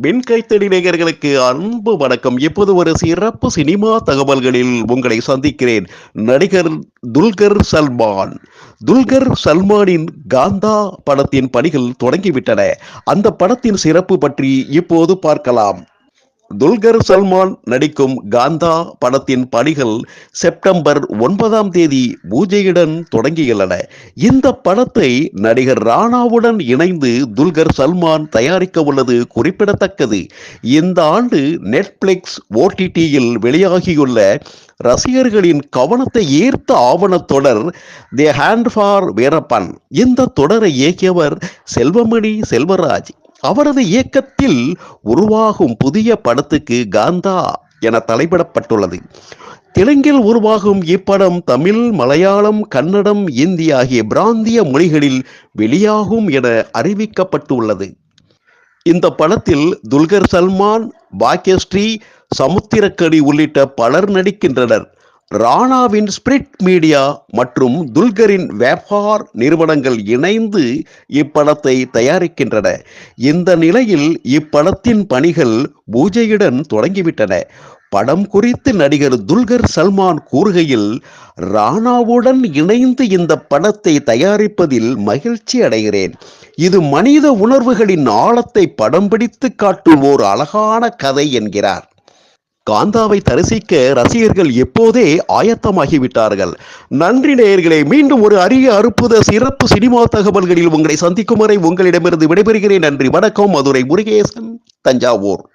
மின்கைத்தடி நேயர்களுக்கு அன்பு வணக்கம். இப்போது ஒரு சிறப்பு சினிமா தகவல்களில் உங்களை சந்திக்கிறேன். நடிகர் துல்கர் சல்மான். துல்கர் சல்மானின் காந்தா படத்தின் பணிகள் தொடங்கிவிட்டன. அந்த படத்தின் சிறப்பு பற்றி இப்போது பார்க்கலாம். துல்கர் சல்மான் நடிக்கும் காந்தா படத்தின் பணிகள் செப்டம்பர் ஒன்பதாம் தேதி பூஜையுடன் தொடங்கியுள்ளன. இந்த படத்தை நடிகர் ராணாவுடன் இணைந்து துல்கர் சல்மான் தயாரிக்க உள்ளது குறிப்பிடத்தக்கது. இந்த ஆண்டு நெட்ஃபிளிக்ஸ் ஓடிடியில் வெளியாகியுள்ள ரசிகர்களின் கவனத்தை ஈர்த்த ஆவண தொடர் தி ஹேண்ட் ஃபார் வீரப்பன் இந்த தொடரை இயக்கியவர் செல்வமணி செல்வராஜ். அவரது இயக்கத்தில் உருவாகும் புதிய படத்துக்கு காந்தா என தலைப்பிடப்பட்டுள்ளது. தெலுங்கில் உருவாகும் இப்படம் தமிழ் மலையாளம் கன்னடம் இந்தி ஆகிய பிராந்திய மொழிகளில் வெளியாகும் என அறிவிக்கப்பட்டுள்ளது. இந்த படத்தில் துல்கர் சல்மான் பாக்யஸ்ரீ சமுத்திரக்கடி உள்ளிட்ட பலர் நடிக்கின்றனர். ராணாவின் ஸ்பிரிட் மீடியா மற்றும் துல்கரின் வியாபார் நிறுவனங்கள் இணைந்து இப்படத்தை தயாரிக்கின்றன. இந்த நிலையில் இப்படத்தின் பணிகள் பூஜையுடன் தொடங்கிவிட்டன. படம் குறித்து நடிகர் துல்கர் சல்மான் கூறுகையில் ராணாவுடன் இணைந்து இந்த படத்தை தயாரிப்பதில் மகிழ்ச்சி அடைகிறேன். இது மனித உணர்வுகளின் ஆழத்தை படம் பிடித்து காட்டும் ஓர் அழகான கதை என்கிறார். காந்தாவை தரிசிக்க ரசிகர்கள் எப்போதே ஆயத்தமாகிவிட்டார்கள். நன்றி நேயர்களே மீண்டும் ஒரு அரிய அற்புத சிறப்பு சினிமா தகவல்களில் உங்களை சந்திக்கும் வரை உங்களிடமிருந்து விடைபெறுகிறேன். நன்றி வணக்கம். மதுரை முருகேசன் தஞ்சாவூர்.